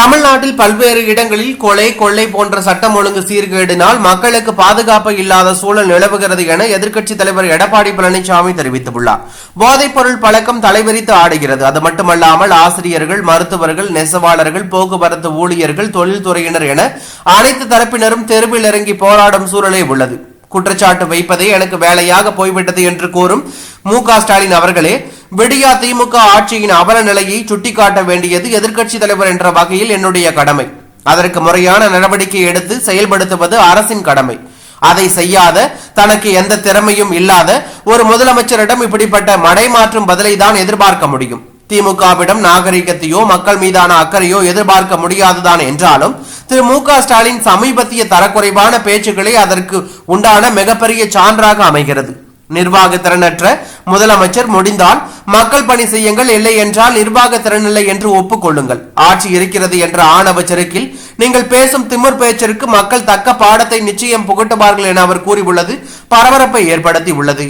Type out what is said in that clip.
தமிழ்நாட்டில் பல்வேறு இடங்களில் கொலை கொள்ளை போன்ற சட்டம் ஒழுங்கு சீர்கேடினால் மக்களுக்கு பாதுகாப்பு இல்லாத சூழல் நிலவுகிறது என எதிர்க்கட்சித் தலைவர் எடப்பாடி பழனிசாமி தெரிவித்துள்ளார். போதைப் பொருள் பழக்கம் தலைவிரித்து ஆடுகிறது. அது மட்டுமல்லாமல் ஆசிரியர்கள் மருத்துவர்கள் நெசவாளர்கள் போக்குவரத்து ஊழியர்கள் தொழில்துறையினர் என அனைத்து தரப்பினரும் தெருவில் இறங்கி போராடும் சூழலே உள்ளது. குற்றச்சாட்டு வைப்பதே எனக்கு வேலையாக போய்விட்டது என்று கூறும் மு க ஸ்டாலின் அவர்களே விடியா திமுக ஆட்சியின் அவல நிலையை சுட்டிக்காட்ட வேண்டியது எதிர்க்கட்சி தலைவர் என்ற வகையில் என்னுடைய கடமை. அதற்கு முறையான நடவடிக்கை எடுத்து செயல்படுத்துவது அரசின் கடமை. அதை செய்யாத தனக்கு எந்த திறமையும் இல்லாத ஒரு முதலமைச்சரிடம் இப்படிப்பட்ட மடைமாற்றும் பதிலை தான் எதிர்பார்க்க முடியும். திமுகவிடம் நாகரிகத்தையோ மக்கள் மீதான அக்கறையோ எதிர்பார்க்க முடியாதுதான் என்றாலும் திரு மு க ஸ்டாலின் சமீபத்திய தரக்குறைவான பேச்சுக்களே அதற்கு உண்டான மிகப்பெரிய சான்றாக அமைகிறது. நிர்வாக திறனற்ற முதலமைச்சர் முடிந்தால் மக்கள் பணி செய்யுங்கள் இல்லை என்றால் நிர்வாக திறனில்லை என்று ஒப்புக்கொள்ளுங்கள் ஆட்சி இருக்கிறது என்ற ஆணவ செருக்கில் நீங்கள் பேசும் திமிர் பேச்சிற்கு மக்கள் தக்க பாடத்தை நிச்சயம் புகட்டுவார்கள் என அவர் கூறியுள்ளது பரபரப்பை ஏற்படுத்தி உள்ளது